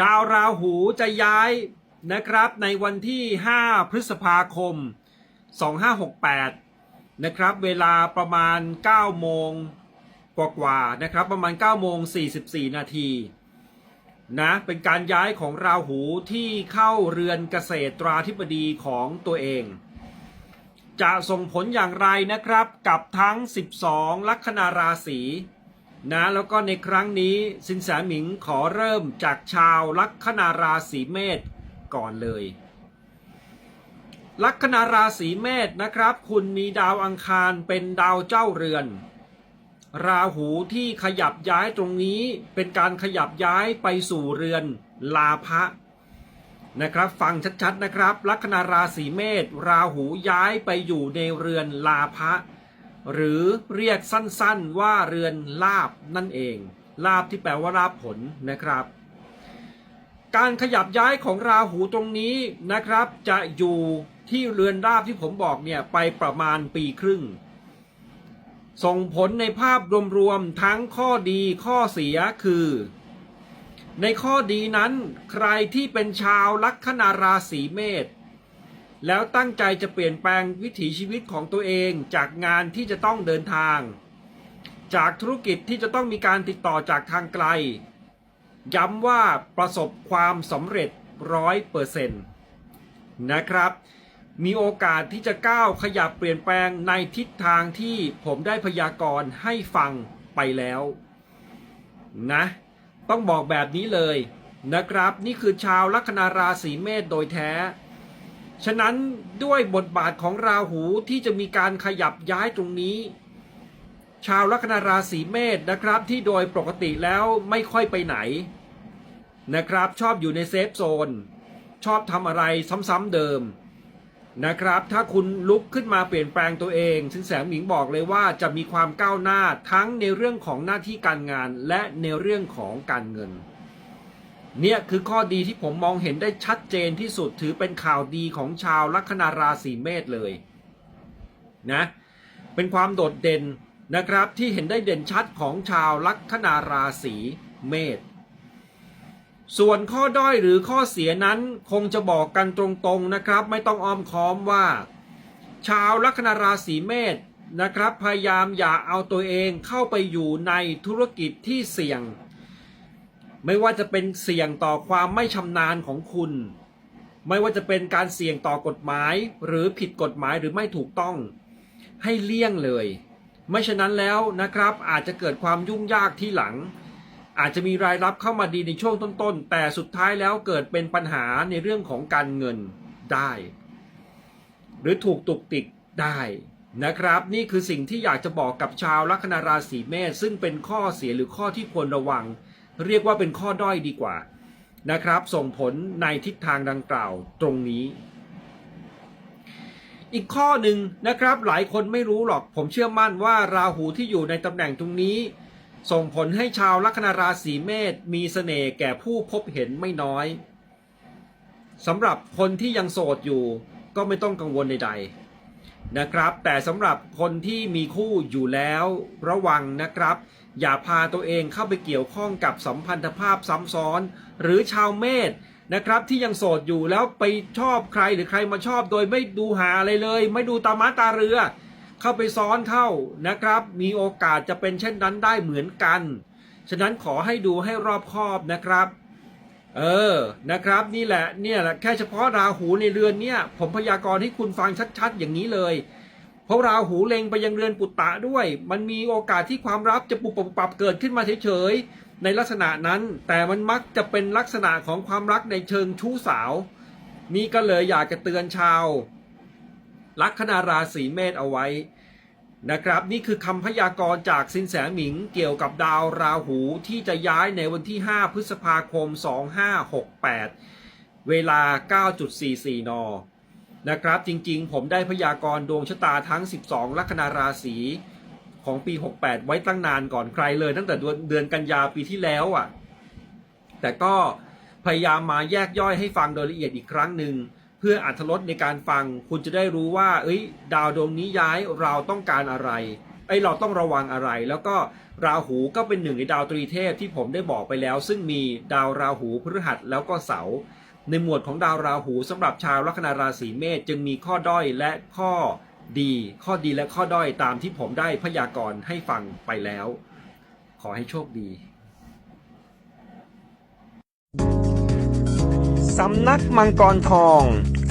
ดาวราหูจะย้ายนะครับในวันที่ 5 พฤษภาคม 2568 นะครับเวลาประมาณ 9 โมงกว่าๆนะครับประมาณ 9 โมง 44 นาทีนะเป็นการย้ายของราหูที่เข้าเรือนเกษตราธิบดีของตัวเอง จะส่งผลอย่างไรนะครับกับทั้ง 12 ลัคนาราศี นะแล้วก็ในครั้งนี้สินแสหมิงขอเริ่มจากชาวลัคนาราศีเมษก่อนเลย ลัคนาราศีเมษนะครับ คุณมีดาวอังคารเป็นดาวเจ้าเรือน ราหูที่ขยับย้ายตรงนี้เป็นการขยับย้ายไปสู่เรือนลาภะนะครับฟังชัดๆนะครับ ลัคนาราศีเมษราหูย้ายไปอยู่ในเรือนลาภะ หรือเรียกสั้นๆว่าเรือนลาบนั่นเอง ลาบที่แปลว่าลาบผลนะครับ การขยับย้ายของราหูตรงนี้นะครับ จะอยู่ที่เรือนราบที่ผมบอกเนี่ยไปประมาณปีครึ่ง ส่งผลในภาพรวมๆทั้งข้อดีข้อเสียคือ ในข้อดีนั้น ใครที่เป็นชาวลัคนาราศีเมษ แล้วตั้งใจจะเปลี่ยนแปลงวิถีชีวิตของตัวเองจากงานที่จะต้องเดินทาง จากธุรกิจที่จะต้องมีการติดต่อจากทางไกล ย้ำว่าประสบความสำเร็จร้อยเปอร์เซ็นต์นะครับ มีโอกาสที่จะก้าวขยับเปลี่ยนแปลงในทิศทางที่ผมได้พยากรณ์ให้ฟังไปแล้วนะ ต้องบอกแบบนี้เลยนะครับ นี่คือชาวลัคนาราศีเมษโดยแท้ ฉะนั้นด้วยบทบาทของราหูที่จะมีการขยับย้ายตรงนี้ ชาวลัคนาราศีเมษนะครับที่โดยปกติแล้วไม่ค่อยไปไหน นะครับชอบอยู่ในเซฟโซน ชอบทำอะไรซ้ำๆเดิมนะครับ ถ้าคุณลุกขึ้นมาเปลี่ยนแปลงตัวเอง สินแสหมิงบอกเลยว่าจะมีความก้าวหน้าทั้งในเรื่องของหน้าที่การงานและในเรื่องของการเงิน เนี่ยคือข้อดีที่ผมมองเห็นได้ชัดเจนที่สุดถือเป็นข่าวดีของชาวลัคนาราศีเมษเลยนะเป็นความโดดเด่นนะครับที่เห็นได้เด่นชัดของชาวลัคนาราศีเมษส่วนข้อด้อยหรือข้อเสียนั้นคงจะบอกกันตรงๆนะครับ ไม่ต้องอ้อมค้อมว่า ชาวลัคนาราศีเมษนะครับ พยายามอย่าเอาตัวเองเข้าไปอยู่ในธุรกิจที่เสี่ยง ไม่ว่าจะเป็นเสี่ยงต่อความไม่ชำนาญของคุณ ไม่ว่าจะเป็นการเสี่ยงต่อกฎหมาย หรือผิดกฎหมายหรือไม่ถูกต้อง ให้เลี่ยงเลย ไม่ฉะนั้นแล้วนะครับ อาจจะเกิดความยุ่งยากที่หลัง อาจจะมีรายรับเข้ามาดีในช่วงต้นๆ แต่สุดท้ายแล้วเกิดเป็นปัญหาในเรื่องของการเงินได้ หรือถูกตุกติกได้นะครับ นี่คือสิ่งที่อยากจะบอกกับชาวลัคนาราศีเมษซึ่งเป็นข้อเสียหรือข้อที่ควรระวัง เรียกว่าเป็นข้อด้อยดีกว่านะครับ ส่งผลในทิศทางดังกล่าวตรงนี้ อีกข้อหนึ่งนะครับหลายคนไม่รู้หรอกผมเชื่อมั่นว่าราหูที่อยู่ในตำแหน่งตรงนี้ ส่งผลให้ชาวลัคนาราศีเมษมีเสน่ห์แก่ผู้พบเห็นไม่น้อยสำหรับคนที่ยังโสดอยู่ก็ไม่ต้องกังวลใดๆ นะครับ แต่สำหรับคนที่มีคู่อยู่แล้วระวังนะครับ อย่าพาตัวเองเข้าไปเกี่ยวข้องกับสัมพันธภาพซ้ำซ้อน หรือชาวเมษนะครับที่ยังโสดอยู่แล้วไปชอบใครหรือใครมาชอบโดยไม่ดูหาอะไรเลย ไม่ดูตามาตาเรือ เข้าไปซ้อนเข้านะครับ มีโอกาสจะเป็นเช่นนั้นได้เหมือนกัน ฉะนั้นขอให้ดูให้รอบคอบนะครับ เออ นะครับนี่แหละเนี่ยแหละแค่เฉพาะราหูในเรือนเนี่ย ผมพยากรณ์ให้คุณฟังชัดๆ อย่างนี้เลย เพราะราหูเล็งไปยังเรือนปุตตะด้วย มันมีโอกาสที่ความรักจะปุบปับปรับเกิดขึ้นมาเฉยๆในลักษณะนั้น แต่มันมักจะเป็นลักษณะของความรักในเชิงชู้สาว นี่ก็เลยอยากจะเตือนชาวลัคนาราศีเมษเอาไว้ นะครับนี่คือคำพยากรณ์จากสินแสหมิงเกี่ยวกับดาวราหูที่จะย้ายในวันที่ 5 พฤษภาคม 2568 เวลา 9.44 น นะครับ จริงๆ ผมได้พยากรณ์ดวงชะตาทั้ง 12 ลัคนาราศีของปี 68 ไว้ตั้งนานก่อนใครเลย ตั้งแต่เดือนกันยาปีที่แล้วอะ แต่ก็พยายามมาแยกย่อยให้ฟังโดยละเอียดอีกครั้งหนึ่ง พื่ออัธรสในการฟัง คุณจะได้รู้ว่า เอ้ย ดาวดวงนี้ย้ายเราต้องการอะไรไอเราต้องระวังอะไร แล้วก็ราหูก็เป็นหนึ่งในดาวตรีเทพที่ผมได้บอกไปแล้ว ซึ่งมีดาวราหูพฤหัสแล้วก็เสาร์ในหมวดของดาวราหูสำหรับชาวลัคนาราศีเมษจึงมีข้อด้อยและข้อดี ข้อดีและข้อด้อยตามที่ผมได้พยากรณ์ให้ฟังไปแล้ว ขอให้โชคดีสำนักมังกรทอง